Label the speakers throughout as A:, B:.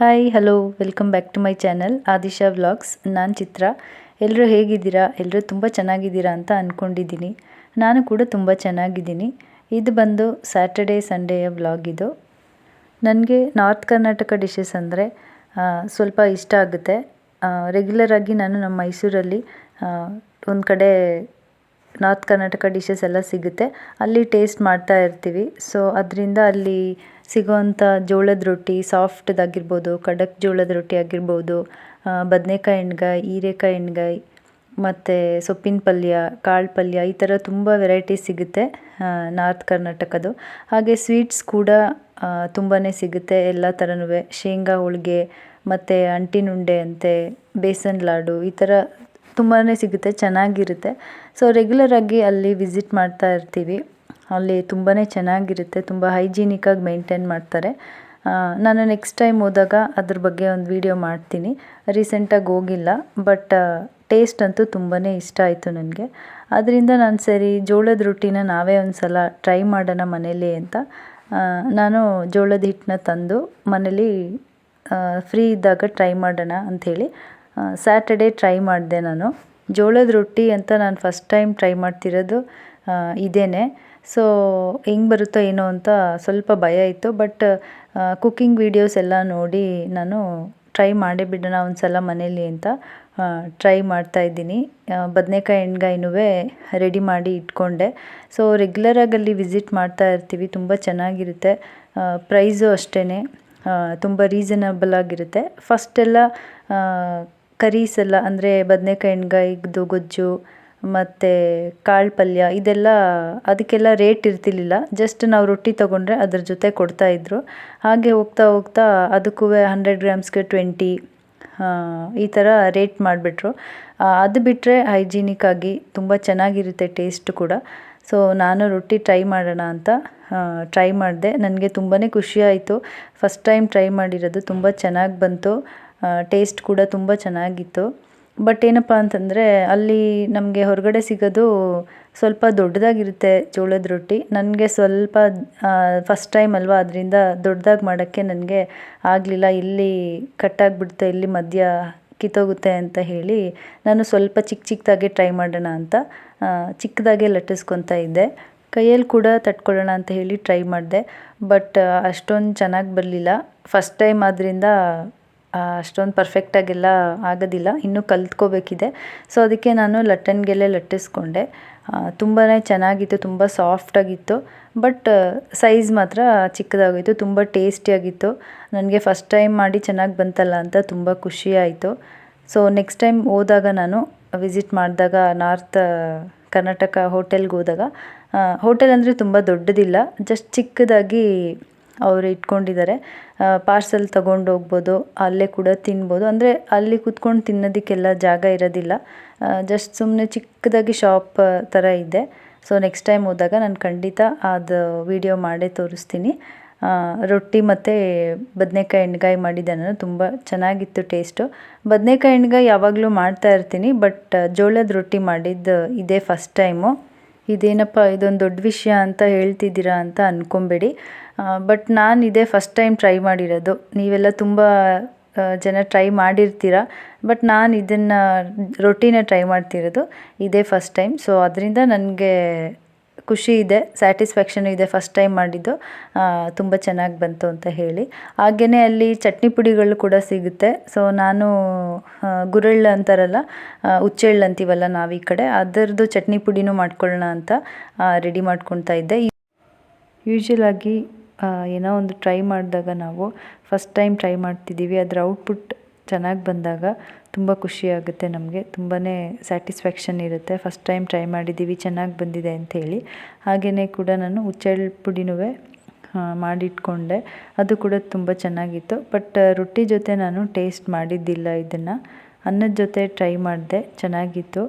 A: Hi hello welcome back to my channel Adisha vlogs ನಾನು ಚಿತ್ರ. ಎಲ್ಲರೂ ಹೇಗಿದ್ದೀರಾ? ಎಲ್ಲರೂ ತುಂಬ ಚೆನ್ನಾಗಿದ್ದೀರಾ ಅಂತ ಅಂದ್ಕೊಂಡಿದ್ದೀನಿ ನಾನು ಕೂಡ ತುಂಬ ಚೆನ್ನಾಗಿದ್ದೀನಿ. ಇದು ಬಂದು ಸ್ಯಾಟರ್ಡೇ ಸಂಡೇಯ ವ್ಲಾಗ್ ಇದು. ನನಗೆ ನಾರ್ತ್ ಕರ್ನಾಟಕ ಡಿಶಸ್ ಅಂದರೆ ಸ್ವಲ್ಪ ಇಷ್ಟ ಆಗುತ್ತೆ. ರೆಗ್ಯುಲರ್ ಆಗಿ ನಾನು ನಮ್ಮ ಮೈಸೂರಲ್ಲಿ ಒಂದು ಕಡೆ ನಾರ್ತ್ ಕರ್ನಾಟಕ ಡಿಶಸ್ ಎಲ್ಲ ಸಿಗುತ್ತೆ. ಅಲ್ಲಿ ಟೇಸ್ಟ್ ಮಾಡ್ತಾ ಇರ್ತೀವಿ. ಸೊ ಅದರಿಂದ ಅಲ್ಲಿ ಸಿಗೋವಂಥ ಜೋಳದ ರೊಟ್ಟಿ ಸಾಫ್ಟ್ದಾಗಿರ್ಬೋದು ಖಡಕ್ ಜೋಳದ ರೊಟ್ಟಿ ಆಗಿರ್ಬೋದು ಬದನೇಕಾಯಿ ಎಣ್ಗಾಯಿ, ಹೀರೆಕಾಯಿ ಎಣ್ಗಾಯಿ, ಮತ್ತು ಸೊಪ್ಪಿನ ಪಲ್ಯ, ಕಾಳು ಪಲ್ಯ, ಈ ಥರ ತುಂಬ ವೆರೈಟೀಸ್ ಸಿಗುತ್ತೆ ನಾರ್ತ್ ಕರ್ನಾಟಕದ್ದು. ಹಾಗೆ ಸ್ವೀಟ್ಸ್ ಕೂಡ ತುಂಬಾ ಸಿಗುತ್ತೆ ಎಲ್ಲ ಥರನೂ. ಶೇಂಗಾ ಹೋಳಿಗೆ, ಮತ್ತು ಅಂಟಿನುಂಡೆ ಅಂತೆ, ಬೇಸನ್ ಲಾಡು, ಈ ಥರ ತುಂಬಾ ಸಿಗುತ್ತೆ, ಚೆನ್ನಾಗಿರುತ್ತೆ. ಸೊ ರೆಗ್ಯುಲರಾಗಿ ಅಲ್ಲಿ ವಿಸಿಟ್ ಮಾಡ್ತಾ ಇರ್ತೀವಿ. ಅಲ್ಲಿ ತುಂಬಾ ಚೆನ್ನಾಗಿರುತ್ತೆ, ತುಂಬ ಹೈಜೀನಿಕ್ಕಾಗಿ ಮೇಂಟೈನ್ ಮಾಡ್ತಾರೆ. ನಾನು ನೆಕ್ಸ್ಟ್ ಟೈಮ್ ಹೋದಾಗ ಅದ್ರ ಬಗ್ಗೆ ಒಂದು ವಿಡಿಯೋ ಮಾಡ್ತೀನಿ. ರೀಸೆಂಟಾಗಿ ಹೋಗಿಲ್ಲ ಬಟ್ ಟೇಸ್ಟ್ ಅಂತೂ ತುಂಬಾ ಇಷ್ಟ ಆಯಿತು ನನಗೆ. ಅದರಿಂದ ನಾನು ಸರಿ ಜೋಳದ ರೊಟ್ಟಿನ ನಾವೇ ಒಂದು ಸಲ ಟ್ರೈ ಮಾಡೋಣ ಮನೇಲಿ ಅಂತ. ನಾನು ಜೋಳದ ಹಿಟ್ಟನ್ನ ತಂದು ಮನೇಲಿ ಫ್ರೀ ಇದ್ದಾಗ ಟ್ರೈ ಮಾಡೋಣ ಅಂಥೇಳಿ ಸ್ಯಾಟರ್ಡೇ ಟ್ರೈ ಮಾಡಿದೆ ನಾನು. ಜೋಳದ ರೊಟ್ಟಿ ಅಂತ ನಾನು ಫಸ್ಟ್ ಟೈಮ್ ಟ್ರೈ ಮಾಡ್ತಿರೋದು ಇದೇನೆ. ಸೊ ಹೆಂಗೆ ಬರುತ್ತೋ ಏನೋ ಅಂತ ಸ್ವಲ್ಪ ಭಯ ಇತ್ತು ಬಟ್ ಕುಕ್ಕಿಂಗ್ ವೀಡಿಯೋಸ್ ಎಲ್ಲ ನೋಡಿ ನಾನು ಟ್ರೈ ಮಾಡೇ ಬಿಡೋಣ ಒಂದು ಸಲ ಮನೇಲಿ ಅಂತ ಟ್ರೈ ಮಾಡ್ತಾ ಇದ್ದೀನಿ. ಬದನೇಕಾಯಿ ಎಣ್ಗಾಯಿನೂ ರೆಡಿ ಮಾಡಿ ಇಟ್ಕೊಂಡೆ. ಸೊ ರೆಗ್ಯುಲರಾಗಿ ಅಲ್ಲಿ ವಿಸಿಟ್ ಮಾಡ್ತಾ ಇರ್ತೀವಿ, ತುಂಬ ಚೆನ್ನಾಗಿರುತ್ತೆ. ಪ್ರೈಸು ಅಷ್ಟೇ ತುಂಬ ರೀಸನಬಲ್ ಆಗಿರುತ್ತೆ. ಫಸ್ಟೆಲ್ಲ ಕರೀಸ್ ಎಲ್ಲ ಅಂದರೆ ಬದನೇಕಾಯಿ ಎಣ್ಗಾಯಿದು, ಗೊಜ್ಜು, ಮತ್ತು ಕಾಳು ಪಲ್ಯ, ಇದೆಲ್ಲ ಅದಕ್ಕೆಲ್ಲ ರೇಟ್ ಇರ್ತಿರ್ಲಿಲ್ಲ. ಜಸ್ಟ್ ನಾವು ರೊಟ್ಟಿ ತೊಗೊಂಡ್ರೆ ಅದ್ರ ಜೊತೆ ಕೊಡ್ತಾಯಿದ್ರು ಹಾಗೆ ಹೋಗ್ತಾ ಹೋಗ್ತಾ ಅದಕ್ಕೂ ಹಂಡ್ರೆಡ್ ಗ್ರಾಮ್ಸ್ಗೆ ಟ್ವೆಂಟಿ ಈ ಥರ ರೇಟ್ ಮಾಡಿಬಿಟ್ರು. ಅದು ಬಿಟ್ಟರೆ ಹೈಜೀನಿಕ್ಕಾಗಿ ತುಂಬ ಚೆನ್ನಾಗಿರುತ್ತೆ ಟೇಸ್ಟ್ ಕೂಡ. ಸೊ ನಾನು ರೊಟ್ಟಿ ಟ್ರೈ ಮಾಡೋಣ ಅಂತ ಟ್ರೈ ಮಾಡಿದೆ. ನನಗೆ ತುಂಬಾ ಖುಷಿ ಆಯಿತು. ಫಸ್ಟ್ ಟೈಮ್ ಟ್ರೈ ಮಾಡಿರೋದು ತುಂಬ ಚೆನ್ನಾಗಿ ಬಂತು. ಟೇಸ್ಟ್ ಕೂಡ ತುಂಬ ಚೆನ್ನಾಗಿತ್ತು. ಬಟ್ ಏನಪ್ಪ ಅಂತಂದರೆ, ಅಲ್ಲಿ ನಮಗೆ ಹೊರಗಡೆ ಸಿಗೋದು ಸ್ವಲ್ಪ ದೊಡ್ಡದಾಗಿರುತ್ತೆ ಜೋಳದ ರೊಟ್ಟಿ. ನನಗೆ ಸ್ವಲ್ಪ ಫಸ್ಟ್ ಟೈಮ್ ಅಲ್ವಾ, ಅದರಿಂದ ದೊಡ್ಡದಾಗಿ ಮಾಡೋಕ್ಕೆ ನನಗೆ ಆಗಲಿಲ್ಲ. ಇಲ್ಲಿ ಕಟ್ಟಾಗಿಬಿಡುತ್ತೆ, ಇಲ್ಲಿ ಮಧ್ಯ ಕಿತ್ತೋಗುತ್ತೆ ಅಂತ ಹೇಳಿ ನಾನು ಸ್ವಲ್ಪ ಚಿಕ್ಕ ಚಿಕ್ಕದಾಗೆ ಟ್ರೈ ಮಾಡೋಣ ಅಂತ ಚಿಕ್ಕದಾಗೆ ಲಟ್ಟಿಸ್ಕೊತಾ ಇದ್ದೆ. ಕೈಯಲ್ಲಿ ಕೂಡ ತಟ್ಕೊಳ್ಳೋಣ ಅಂತ ಹೇಳಿ ಟ್ರೈ ಮಾಡಿದೆ. ಬಟ್ ಅಷ್ಟೊಂದು ಚೆನ್ನಾಗಿ ಬರಲಿಲ್ಲ. ಫಸ್ಟ್ ಟೈಮ್ ಆದ್ದರಿಂದ ಅಷ್ಟೊಂದು ಪರ್ಫೆಕ್ಟಾಗೆಲ್ಲ ಆಗೋದಿಲ್ಲ. ಇನ್ನೂ ಕಲ್ತ್ಕೋಬೇಕಿದೆ. ಸೊ ಅದಕ್ಕೆ ನಾನು ಲಟ್ಟಣಿಗೆಲೆ ಲಟ್ಟಿಸ್ಕೊಂಡೆ. ತುಂಬಾ ಚೆನ್ನಾಗಿತ್ತು, ತುಂಬ ಸಾಫ್ಟಾಗಿತ್ತು ಬಟ್ ಸೈಜ್ ಮಾತ್ರ ಚಿಕ್ಕದಾಗಿತ್ತು ತುಂಬ ಟೇಸ್ಟಿಯಾಗಿತ್ತು ನನಗೆ ಫಸ್ಟ್ ಟೈಮ್ ಮಾಡಿ ಚೆನ್ನಾಗಿ ಬಂತಲ್ಲ ಅಂತ ತುಂಬ ಖುಷಿ ಆಯಿತು. ಸೊ ನೆಕ್ಸ್ಟ್ ಟೈಮ್ ಹೋದಾಗ ನಾನು ವಿಸಿಟ್ ಮಾಡಿದಾಗ ನಾರ್ತ್ ಕರ್ನಾಟಕ ಹೋಟೆಲ್ಗೆ ಹೋದಾಗ ಹೋಟೆಲ್ ಅಂದರೆ ತುಂಬ ದೊಡ್ಡದಿಲ್ಲ ಜಸ್ಟ್ ಚಿಕ್ಕದಾಗಿ ಅವರು ಇಟ್ಕೊಂಡಿದ್ದಾರೆ. ಪಾರ್ಸೆಲ್ ತಗೊಂಡು ಹೋಗ್ಬೋದು ಅಲ್ಲೇ ಕೂಡ ತಿನ್ಬೋದು. ಅಂದರೆ ಅಲ್ಲಿ ಕೂತ್ಕೊಂಡು ತಿನ್ನೋದಕ್ಕೆಲ್ಲ ಜಾಗ ಇರೋದಿಲ್ಲ. ಜಸ್ಟ್ ಸುಮ್ಮನೆ ಚಿಕ್ಕದಾಗಿ ಶಾಪ್ ಥರ ಇದೆ. ಸೊ ನೆಕ್ಸ್ಟ್ ಟೈಮ್ ಹೋದಾಗ ನಾನು ಖಂಡಿತ ಅದು ವಿಡಿಯೋ ಮಾಡೇ ತೋರಿಸ್ತೀನಿ. ರೊಟ್ಟಿ ಮತ್ತು ಬದನೇಕಾಯಿ ಎಣ್ಗಾಯಿ ಮಾಡಿದ್ದೆ ನಾನು. ತುಂಬ ಚೆನ್ನಾಗಿತ್ತು ಟೇಸ್ಟು ಬದನೇಕಾಯಿ ಎಣ್ಗಾಯಿ ಯಾವಾಗಲೂ ಮಾಡ್ತಾ ಇರ್ತೀನಿ ಬಟ್ ಜೋಳದ ರೊಟ್ಟಿ ಮಾಡಿದ್ದು ಇದೇ ಫಸ್ಟ್ ಟೈಮು ಇದೇನಪ್ಪ, ಇದೊಂದು ದೊಡ್ಡ ವಿಷಯ ಅಂತ ಹೇಳ್ತಿದ್ದೀರಾ ಅಂತ ಅಂದ್ಕೊಬೇಡಿ ಬಟ್ ನಾನು ಇದೇ ಫಸ್ಟ್ ಟೈಮ್ ಟ್ರೈ ಮಾಡಿರೋದು. ನೀವೆಲ್ಲ ತುಂಬ ಜನ ಟ್ರೈ ಮಾಡಿರ್ತೀರ ಬಟ್ ನಾನು ಇದನ್ನು ರೊಟ್ಟಿನ ಟ್ರೈ ಮಾಡ್ತಿರೋದು ಇದೇ ಫಸ್ಟ್ ಟೈಮ್ ಸೊ ಅದರಿಂದ ನನಗೆ ಖುಷಿ ಇದೆ ಸ್ಯಾಟಿಸ್ಫ್ಯಾಕ್ಷನ್ ಇದೆ ಫಸ್ಟ್ ಟೈಮ್ ಮಾಡಿದ್ದು. ತುಂಬ ಚೆನ್ನಾಗಿ ಬಂತು ಅಂತ ಹೇಳಿ. ಹಾಗೇ ಅಲ್ಲಿ ಚಟ್ನಿ ಪುಡಿಗಳು ಕೂಡ ಸಿಗುತ್ತೆ. ಸೊ ನಾನು ಗುರೆಳ್ಳು ಅಂತಾರಲ್ಲ ಹುಚ್ಚೆಳ್ಳು ಅಂತೀವಲ್ಲ ನಾವು ಈ ಕಡೆ, ಅದರದ್ದು ಚಟ್ನಿ ಪುಡಿನೂ ಮಾಡ್ಕೊಳ್ಳೋಣ ಅಂತ ರೆಡಿ ಮಾಡ್ಕೊತಾ ಇದ್ದೆ. ಯೂಶ್ವಲಾಗಿ ಏನೋ ಒಂದು ಟ್ರೈ ಮಾಡಿದಾಗ ನಾವು ಫಸ್ಟ್ ಟೈಮ್ ಟ್ರೈ ಮಾಡ್ತಿದ್ದೀವಿ. ಅದರ ಔಟ್ಪುಟ್ ಚೆನ್ನಾಗಿ ಬಂದಾಗ ತುಂಬ ಖುಷಿಯಾಗುತ್ತೆ ನಮಗೆ. ತುಂಬಾ ಸ್ಯಾಟಿಸ್ಫ್ಯಾಕ್ಷನ್ ಇರುತ್ತೆ. ಫಸ್ಟ್ ಟೈಮ್ ಟ್ರೈ ಮಾಡಿದ್ದೀವಿ, ಚೆನ್ನಾಗಿ ಬಂದಿದೆ ಅಂಥೇಳಿ ಹಾಗೆಯೇ ಕೂಡ ನಾನು ಹುಚ್ಚೆಳ್ಳು ಪುಡಿನೂ ಮಾಡಿಟ್ಕೊಂಡೆ. ಅದು ಕೂಡ ತುಂಬ ಚೆನ್ನಾಗಿತ್ತು. ಬಟ್ ರೊಟ್ಟಿ ಜೊತೆ ನಾನು ಟೇಸ್ಟ್ ಮಾಡಿದ್ದಿಲ್ಲ ಇದನ್ನು. ಅನ್ನದ ಜೊತೆ ಟ್ರೈ ಮಾಡಿದೆ. ಚೆನ್ನಾಗಿತ್ತು.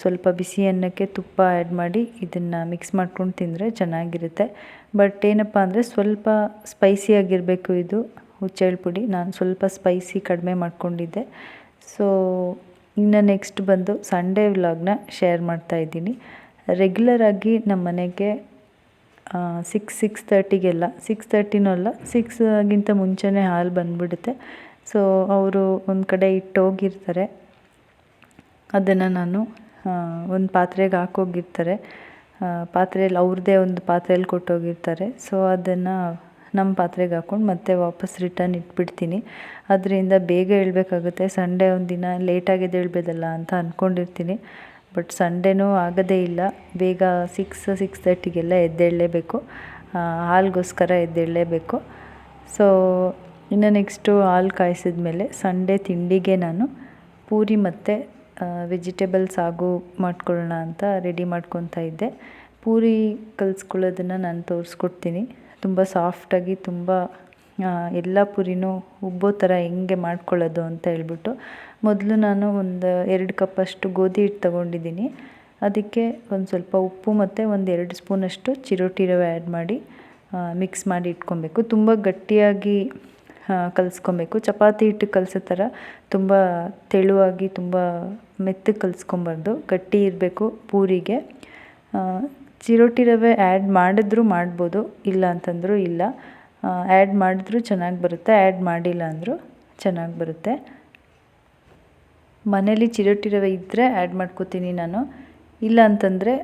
A: ಸ್ವಲ್ಪ ಬಿಸಿ ಅನ್ನಕ್ಕೆ ತುಪ್ಪ ಆ್ಯಡ್ ಮಾಡಿ ಇದನ್ನು ಮಿಕ್ಸ್ ಮಾಡ್ಕೊಂಡು ತಿಂದರೆ ಚೆನ್ನಾಗಿರುತ್ತೆ. ಬಟ್ ಏನಪ್ಪ ಅಂದರೆ ಸ್ವಲ್ಪ ಸ್ಪೈಸಿಯಾಗಿರಬೇಕು ಇದು, ಹುಚ್ಚೆಳ್ಳು ಪುಡಿ. ನಾನು ಸ್ವಲ್ಪ ಸ್ಪೈಸಿ ಕಡಿಮೆ ಮಾಡ್ಕೊಂಡಿದ್ದೆ. ಸೊ ಇನ್ನು ನೆಕ್ಸ್ಟ್ ಬಂದು ಸಂಡೇ ವ್ಲಾಗ್ನ ಶೇರ್ ಮಾಡ್ತಾಯಿದ್ದೀನಿ ರೆಗ್ಯುಲರಾಗಿ ನಮ್ಮ ಮನೆಗೆ ಸಿಕ್ಸ್ ಸಿಕ್ಸ್ ತರ್ಟಿಗೆಲ್ಲ ಸಿಕ್ಸ್ ತರ್ಟಿನೂ ಅಲ್ಲ ಸಿಕ್ಸ್ಗಿಂತ ಮುಂಚೆನೇ ಹಾಲು ಬಂದುಬಿಡುತ್ತೆ. ಸೊ ಅವರು ಒಂದು ಕಡೆ ಇಟ್ಟು ಹೋಗಿರ್ತಾರೆ. ಅದನ್ನು ನಾನು ಒಂದು ಪಾತ್ರೆಗೆ ಹಾಕೋಗಿರ್ತಾರೆ ಪಾತ್ರೆಯಲ್ಲಿ ಅವ್ರದ್ದೇ ಒಂದು ಪಾತ್ರೆಯಲ್ಲಿ ಕೊಟ್ಟೋಗಿರ್ತಾರೆ. ಸೊ ಅದನ್ನು ನಮ್ಮ ಪಾತ್ರೆಗೆ ಹಾಕ್ಕೊಂಡು ಮತ್ತೆ ವಾಪಸ್ ರಿಟರ್ನ್ ಇಟ್ಬಿಡ್ತೀನಿ. ಅದರಿಂದ ಬೇಗ ಏಳಬೇಕಾಗುತ್ತೆ ಸಂಡೇ ಒಂದಿನ ಲೇಟಾಗಿ ಹೇಳ್ಬೋದಲ್ಲ ಅಂತ ಅಂದ್ಕೊಂಡಿರ್ತೀನಿ ಬಟ್ ಸಂಡೇನೂ ಆಗೋದೇ ಇಲ್ಲ. ಬೇಗ ಸಿಕ್ಸ್ ಸಿಕ್ಸ್ ತರ್ಟಿಗೆಲ್ಲ ಎದ್ದೇಳಲೇಬೇಕು. ಹಾಲ್ಗೋಸ್ಕರ ಎದ್ದೇಳಲೇಬೇಕು. ಸೊ ಇನ್ನು ನೆಕ್ಸ್ಟು ಹಾಲು ಕಾಯಿಸಿದ್ಮೇಲೆ ಸಂಡೇ ತಿಂಡಿಗೆ ನಾನು ಪೂರಿ ಮತ್ತು ವೆಜಿಟೇಬಲ್ ಸಾಗು ಮಾಡ್ಕೊಳ್ಳೋಣ ಅಂತ ರೆಡಿ ಮಾಡ್ಕೊತಾ ಇದ್ದೆ. ಪೂರಿ ಕಲಿಸ್ಕೊಳ್ಳೋದನ್ನು ನಾನು ತೋರಿಸ್ಕೊಡ್ತೀನಿ. ತುಂಬ ಸಾಫ್ಟಾಗಿ ತುಂಬ ಎಲ್ಲ ಪೂರಿನೂ ಉಬ್ಬೋ ಥರ ಹೆಂಗೆ ಮಾಡ್ಕೊಳ್ಳೋದು ಅಂತ ಹೇಳ್ಬಿಟ್ಟು ಮೊದಲು ನಾನು ಒಂದು ಎರಡು ಕಪ್ಪಷ್ಟು ಗೋಧಿ ಹಿಟ್ಟು ತಗೊಂಡಿದ್ದೀನಿ. ಅದಕ್ಕೆ ಒಂದು ಸ್ವಲ್ಪ ಉಪ್ಪು ಮತ್ತು ಒಂದು ಎರಡು ಸ್ಪೂನಷ್ಟು ಚಿರೋಟಿ ರವೆ ಆ್ಯಡ್ ಮಾಡಿ ಮಿಕ್ಸ್ ಮಾಡಿ ಇಟ್ಕೊಬೇಕು. ತುಂಬ ಗಟ್ಟಿಯಾಗಿ ಕಲಿಸ್ಕೊಬೇಕು. ಚಪಾತಿ ಹಿಟ್ಟು ಕಲಸೋ ಥರ ತುಂಬ ತೆಳುವಾಗಿ, ತುಂಬ ಮೆತ್ತಗೆ ಕಲಿಸ್ಕೊಬಾರ್ದು ಗಟ್ಟಿ ಇರಬೇಕು ಪೂರಿಗೆ. ಚಿರೋಟಿ ರವೆ ಆ್ಯಡ್ ಮಾಡಿದ್ರೂ ಮಾಡ್ಬೋದು, ಇಲ್ಲ ಅಂತಂದರೂ ಇಲ್ಲ. ಆ್ಯಡ್ ಮಾಡಿದ್ರೂ ಚೆನ್ನಾಗಿ ಬರುತ್ತೆ ಆ್ಯಡ್ ಮಾಡಿಲ್ಲ ಅಂದರೂ ಚೆನ್ನಾಗಿ ಬರುತ್ತೆ. ಮನೇಲಿ ಚಿರೋಟಿ ರವೆ ಇದ್ದರೆ ಆ್ಯಡ್ ಮಾಡ್ಕೋತೀನಿ ನಾನು. ಇಲ್ಲ ಅಂತಂದರೆ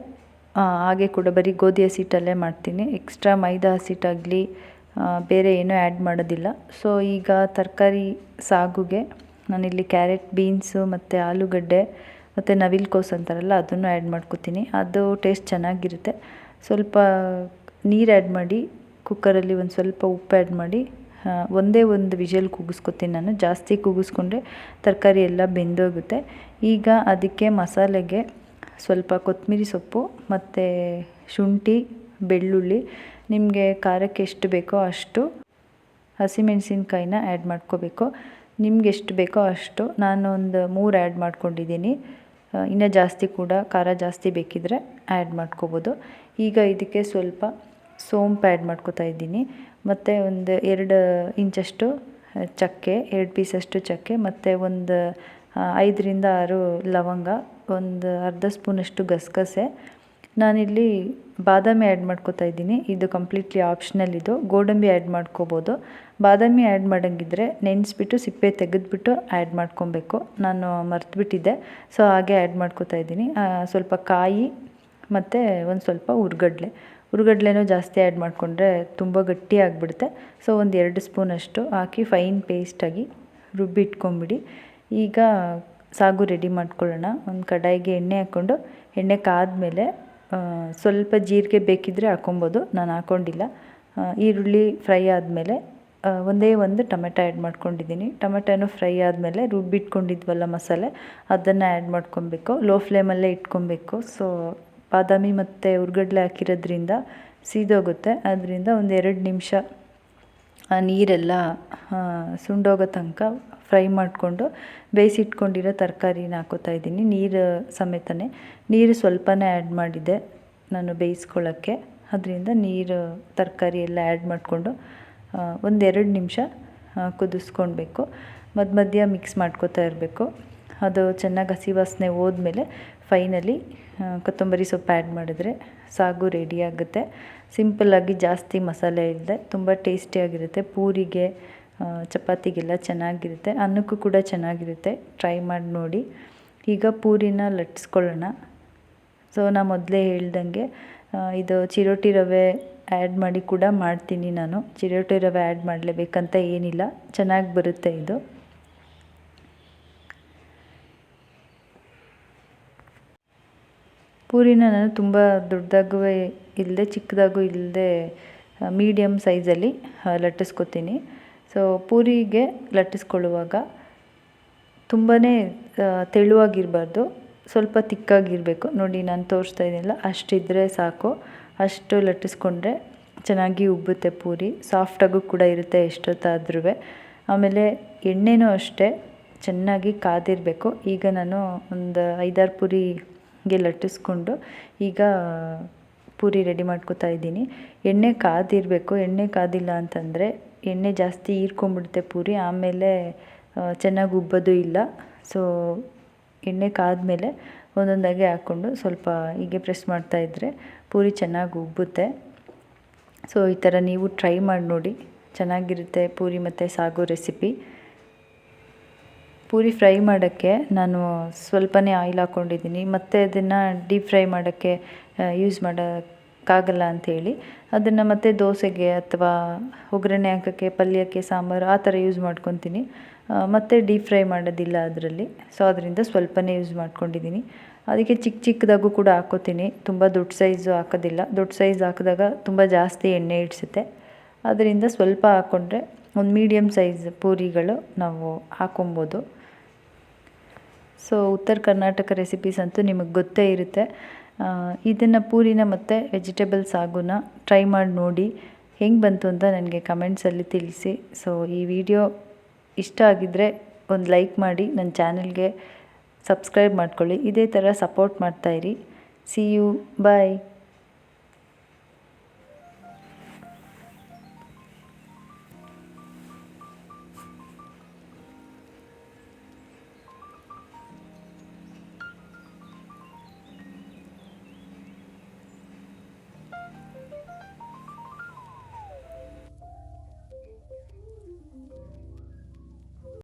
A: ಹಾಗೆ ಕೂಡ ಬರೀ ಗೋಧಿ ಹಸಿಟ್ಟಲ್ಲೇ ಮಾಡ್ತೀನಿ. ಎಕ್ಸ್ಟ್ರಾ ಮೈದಾ ಹಸಿಟ್ಟಾಗಲಿ ಬೇರೆ ಏನೂ ಆ್ಯಡ್ ಮಾಡೋದಿಲ್ಲ. ಸೊ ಈಗ ತರಕಾರಿ ಸಾಗುಗೆ ನಾನಿಲ್ಲಿ ಕ್ಯಾರೆಟ್, ಬೀನ್ಸು ಮತ್ತು ಆಲೂಗಡ್ಡೆ ಮತ್ತು ನವಿಲ್ಕೋಸು ಅಂತಾರಲ್ಲ, ಅದನ್ನು ಆ್ಯಡ್ ಮಾಡ್ಕೋತೀನಿ. ಅದು ಟೇಸ್ಟ್ ಚೆನ್ನಾಗಿರುತ್ತೆ. ಸ್ವಲ್ಪ ನೀರು ಆ್ಯಡ್ ಮಾಡಿ ಕುಕ್ಕರಲ್ಲಿ ಒಂದು ಸ್ವಲ್ಪ ಉಪ್ಪು ಆ್ಯಡ್ ಮಾಡಿ ಒಂದೇ ಒಂದು ವಿಷಲ್ ಕೂಗಿಸ್ಕೊತೀನಿ ನಾನು. ಜಾಸ್ತಿ ಕೂಗಿಸ್ಕೊಂಡ್ರೆ ತರಕಾರಿ ಎಲ್ಲ ಬೆಂದೋಗುತ್ತೆ. ಈಗ ಅದಕ್ಕೆ ಮಸಾಲೆಗೆ ಸ್ವಲ್ಪ ಕೊತ್ತಂಬರಿ ಸೊಪ್ಪು ಮತ್ತು ಶುಂಠಿ, ಬೆಳ್ಳುಳ್ಳಿ, ನಿಮಗೆ ಖಾರಕ್ಕೆ ಎಷ್ಟು ಬೇಕೋ ಅಷ್ಟು ಹಸಿಮೆಣಸಿನ್ಕಾಯಿನ ಆ್ಯಡ್ ಮಾಡ್ಕೋಬೇಕು. ನಿಮ್ಗೆ ಎಷ್ಟು ಬೇಕೋ ಅಷ್ಟು ನಾನು ಒಂದು ಮೂರು ಆ್ಯಡ್ ಮಾಡ್ಕೊಂಡಿದ್ದೀನಿ. ಇನ್ನೂ ಜಾಸ್ತಿ ಕೂಡ ಖಾರ ಜಾಸ್ತಿ ಬೇಕಿದ್ದರೆ ಆ್ಯಡ್ ಮಾಡ್ಕೋಬೋದು. ಈಗ ಇದಕ್ಕೆ ಸ್ವಲ್ಪ ಸೋಂಪು ಆ್ಯಡ್ ಮಾಡ್ಕೋತಾ ಇದ್ದೀನಿ. ಮತ್ತು ಒಂದು ಎರಡು ಇಂಚಷ್ಟು ಚಕ್ಕೆ, ಎರಡು ಪೀಸಷ್ಟು ಚಕ್ಕೆ, ಮತ್ತು ಒಂದು ಐದರಿಂದ ಆರು ಲವಂಗ, ಒಂದು ಅರ್ಧ ಸ್ಪೂನಷ್ಟು ಗಸಗಸೆ. ನಾನಿಲ್ಲಿ ಬಾದಾಮಿ ಆ್ಯಡ್ ಮಾಡ್ಕೋತಾ ಇದ್ದೀನಿ. ಇದು ಕಂಪ್ಲೀಟ್ಲಿ ಆಪ್ಷನಲ್ ಇದು. ಗೋಡಂಬಿ ಆ್ಯಡ್ ಮಾಡ್ಕೋಬೋದು. ಬಾದಾಮಿ ಆ್ಯಡ್ ಮಾಡೋಂಗಿದ್ರೆ ನೆನೆಸ್ಬಿಟ್ಟು ಸಿಪ್ಪೆ ತೆಗೆದುಬಿಟ್ಟು ಆ್ಯಡ್ ಮಾಡ್ಕೊಬೇಕು. ನಾನು ಮರ್ತುಬಿಟ್ಟಿದ್ದೆ. ಸೊ ಹಾಗೆ ಆ್ಯಡ್ ಮಾಡ್ಕೋತಾ ಇದ್ದೀನಿ. ಸ್ವಲ್ಪ ಕಾಯಿ ಮತ್ತು ಒಂದು ಸ್ವಲ್ಪ ಹುರ್ಗಡ್ಲೆ ಹುರ್ಗಡ್ಲೆನೂ ಜಾಸ್ತಿ ಆ್ಯಡ್ ಮಾಡಿಕೊಂಡ್ರೆ ತುಂಬ ಗಟ್ಟಿ ಆಗಿಬಿಡುತ್ತೆ. ಸೊ ಒಂದು ಎರಡು ಸ್ಪೂನಷ್ಟು ಹಾಕಿ ಫೈನ್ ಪೇಸ್ಟಾಗಿ ರುಬ್ಬಿ ಇಟ್ಕೊಂಬಿಡಿ. ಈಗ ಸಾಗು ರೆಡಿ ಮಾಡ್ಕೊಳ್ಳೋಣ. ಒಂದು ಕಡಾಯಿಗೆ ಎಣ್ಣೆ ಹಾಕ್ಕೊಂಡು, ಎಣ್ಣೆ ಕಾದ್ಮೇಲೆ ಸ್ವಲ್ಪ ಜೀರಿಗೆ ಬೇಕಿದ್ದರೆ ಹಾಕೊಬೋದು ನಾನು ಹಾಕೊಂಡಿಲ್ಲ. ಈರುಳ್ಳಿ ಫ್ರೈ ಆದಮೇಲೆ ಒಂದೇ ಒಂದು ಟೊಮೆಟೊ ಆ್ಯಡ್ ಮಾಡ್ಕೊಂಡಿದ್ದೀನಿ. ಟೊಮೆಟೊನೂ ಫ್ರೈ ಆದಮೇಲೆ ರುಬ್ಬಿಟ್ಕೊಂಡಿದ್ವಲ್ಲ ಮಸಾಲೆ, ಅದನ್ನು ಆ್ಯಡ್ ಮಾಡ್ಕೊಬೇಕು. ಲೋ ಫ್ಲೇಮಲ್ಲೇ ಇಟ್ಕೊಬೇಕು. ಸೊ ಬಾದಾಮಿ ಮತ್ತು ಉರ್ಗಡ್ಲೆ ಹಾಕಿರೋದ್ರಿಂದ ಸೀದೋಗುತ್ತೆ. ಅದರಿಂದ ಒಂದು ಎರಡು ನಿಮಿಷ, ಆ, ನೀರೆಲ್ಲ ಸುಂಡೋಗೋ ತನಕ ಫ್ರೈ ಮಾಡಿಕೊಂಡು ಬೇಯಿಸಿಟ್ಕೊಂಡಿರೋ ತರಕಾರಿನ ಹಾಕೋತಾ ಇದ್ದೀನಿ. ನೀರು ಸಮೇತನೇ. ನೀರು ಸ್ವಲ್ಪನೇ ಆ್ಯಡ್ ಮಾಡಿದ್ದೆ ನಾನು ಬೇಯಿಸ್ಕೊಳ್ಳೋಕ್ಕೆ. ಅದರಿಂದ ನೀರು, ತರಕಾರಿ ಎಲ್ಲ ಆ್ಯಡ್ ಮಾಡಿಕೊಂಡು ಒಂದೆರಡು ನಿಮಿಷ ಕುದಿಸ್ಕೊಳ್ಬೇಕು. ಮಧ್ಯ ಮಧ್ಯ ಮಿಕ್ಸ್ ಮಾಡ್ಕೋತಾ ಇರಬೇಕು. ಅದು ಚೆನ್ನಾಗಿ ಹಸಿ ವಾಸನೆ ಹೋದ್ಮೇಲೆ ಫೈನಲಿ ಕೊತ್ತಂಬರಿ ಸೊಪ್ಪು ಆ್ಯಡ್ ಮಾಡಿದ್ರೆ ಸಾಗು ರೆಡಿಯಾಗುತ್ತೆ ಸಿಂಪಲ್ಲಾಗಿ ಜಾಸ್ತಿ ಮಸಾಲೆ ಇಲ್ಲದೆ ತುಂಬ ಟೇಸ್ಟಿಯಾಗಿರುತ್ತೆ ಪೂರಿಗೆ ಚಪಾತಿಗೆಲ್ಲ ಚೆನ್ನಾಗಿರುತ್ತೆ. ಅನ್ನಕ್ಕೂ ಕೂಡ ಚೆನ್ನಾಗಿರುತ್ತೆ. ಟ್ರೈ ಮಾಡಿ ನೋಡಿ. ಈಗ ಪೂರಿನ ಲಟ್ಟಿಸ್ಕೊಳ್ಳೋಣ ಸೊ ನಾ ಮೊದಲೇ ಹೇಳ್ದಂಗೆ ಇದು ಚಿರೋಟಿ ರವೆ ಆ್ಯಡ್ ಮಾಡಿ ಕೂಡ ಮಾಡ್ತೀನಿ ನಾನು. ಚಿರೋಟಿ ರವೆ ಆ್ಯಡ್ ಮಾಡಲೇಬೇಕಂತ ಏನಿಲ್ಲ. ಚೆನ್ನಾಗಿ ಬರುತ್ತೆ ಇದು. ಪೂರಿನ ನಾನು ತುಂಬ ದೊಡ್ಡದಾಗೂ ಇಲ್ಲದೆ ಚಿಕ್ಕದಾಗೂ ಇಲ್ಲದೆ ಮೀಡಿಯಮ್ ಸೈಜಲ್ಲಿ ಲಟ್ಟಿಸ್ಕೊತೀನಿ. ಸೊ ಪೂರಿಗೆ ಲಟ್ಟಿಸ್ಕೊಳ್ಳುವಾಗ ತುಂಬಾ ತೆಳುವಾಗಿರಬಾರ್ದು. ಸ್ವಲ್ಪ ತಿಕ್ಕಾಗಿರಬೇಕು. ನೋಡಿ, ನಾನು ತೋರಿಸ್ತಾ ಇದ್ದೀನಲ್ಲ ಅಷ್ಟಿದ್ದರೆ ಸಾಕು. ಅಷ್ಟು ಲಟ್ಟಿಸ್ಕೊಂಡ್ರೆ ಚೆನ್ನಾಗಿ ಉಬ್ಬುತ್ತೆ ಪೂರಿ. ಸಾಫ್ಟಾಗೂ ಕೂಡ ಇರುತ್ತೆ ಎಷ್ಟೊತ್ತಾದ್ರೂ ಆಮೇಲೆ ಎಣ್ಣೆನೂ ಅಷ್ಟೇ ಚೆನ್ನಾಗಿ ಕಾದಿರಬೇಕು. ಈಗ ನಾನು ಒಂದು ಐದಾರು ಪೂರಿಗೆ ಲಟ್ಟಿಸ್ಕೊಂಡು ಈಗ ಪೂರಿ ರೆಡಿ ಮಾಡ್ಕೋತಾ ಇದ್ದೀನಿ. ಎಣ್ಣೆ ಕಾದಿರಬೇಕು. ಎಣ್ಣೆ ಕಾದಿಲ್ಲ ಅಂತಂದರೆ ಎಣ್ಣೆ ಜಾಸ್ತಿ ಹೀರ್ಕೊಂಬಿಡುತ್ತೆ ಪೂರಿ, ಆಮೇಲೆ ಚೆನ್ನಾಗಿ ಉಬ್ಬೋದು ಇಲ್ಲ. ಸೊ ಎಣ್ಣೆ ಕಾದ್ಮೇಲೆ ಒಂದೊಂದಾಗಿ ಹಾಕ್ಕೊಂಡು ಸ್ವಲ್ಪ ಹೀಗೆ ಪ್ರೆಸ್ ಮಾಡ್ತಾಯಿದ್ರೆ ಪೂರಿ ಚೆನ್ನಾಗಿ ಉಬ್ಬುತ್ತೆ. ಸೊ ಈ ಥರ ನೀವು ಟ್ರೈ ಮಾಡಿ ನೋಡಿ. ಚೆನ್ನಾಗಿರುತ್ತೆ ಪೂರಿ ಮತ್ತು ಸಾಗು ರೆಸಿಪಿ ಪೂರಿ ಫ್ರೈ ಮಾಡೋಕ್ಕೆ ನಾನು ಸ್ವಲ್ಪನೇ ಆಯಿಲ್ ಹಾಕ್ಕೊಂಡಿದ್ದೀನಿ. ಮತ್ತು ಅದನ್ನು ಡೀಪ್ ಫ್ರೈ ಮಾಡೋಕ್ಕೆ ಯೂಸ್ ಮಾಡೋಕ್ಕಾಗಲ್ಲ ಅಂಥೇಳಿ ಅದನ್ನು ಮತ್ತೆ ದೋಸೆಗೆ ಅಥವಾ ಒಗ್ಗರಣೆ ಹಾಕೋಕ್ಕೆ, ಪಲ್ಯಕ್ಕೆ ಸಾಂಬಾರು ಆ ಥರ ಯೂಸ್ ಮಾಡ್ಕೊತೀನಿ. ಮತ್ತು ಡೀಪ್ ಫ್ರೈ ಮಾಡೋದಿಲ್ಲ ಅದರಲ್ಲಿ. ಸೊ ಅದರಿಂದ ಸ್ವಲ್ಪನೇ ಯೂಸ್ ಮಾಡ್ಕೊಂಡಿದ್ದೀನಿ. ಅದಕ್ಕೆ ಚಿಕ್ಕ ಚಿಕ್ಕದಾಗೂ ಕೂಡ ಹಾಕೋತೀನಿ ತುಂಬ ದೊಡ್ಡ ಸೈಜು ಹಾಕೋದಿಲ್ಲ. ದೊಡ್ಡ ಸೈಜ್ ಹಾಕಿದಾಗ ತುಂಬ ಜಾಸ್ತಿ ಎಣ್ಣೆ ಹಿಡಿಸುತ್ತೆ ಅದರಿಂದ ಸ್ವಲ್ಪ ಹಾಕ್ಕೊಂಡ್ರೆ ಒಂದು ಮೀಡಿಯಮ್ ಸೈಜ್ ಪೂರಿಗಳು ನಾವು ಹಾಕೊಬೋದು. ಸೊ ಉತ್ತರ ಕರ್ನಾಟಕ ರೆಸಿಪೀಸ್ ಅಂತೂ ನಿಮಗೆ ಗೊತ್ತೇ ಇರುತ್ತೆ. ಇದನ್ನು ಪೂರಿನ ಮತ್ತು ವೆಜಿಟೇಬಲ್ ಸಾಗುನ ಟ್ರೈ ಮಾಡಿ ನೋಡಿ ಹೆಂಗೆ ಬಂತು ಅಂತ ನನಗೆ ಕಮೆಂಟ್ಸಲ್ಲಿ ತಿಳಿಸಿ. ಸೊ ಈ ವಿಡಿಯೋ ಇಷ್ಟ ಆಗಿದ್ದರೆ ಒಂದು ಲೈಕ್ ಮಾಡಿ ನನ್ನ ಚಾನಲ್ಗೆ ಸಬ್ಸ್ಕ್ರೈಬ್ ಮಾಡ್ಕೊಳ್ಳಿ. ಇದೇ ಥರ ಸಪೋರ್ಟ್ ಮಾಡ್ತಾಯಿರಿ ಸಿ ಯು ಬಾಯ್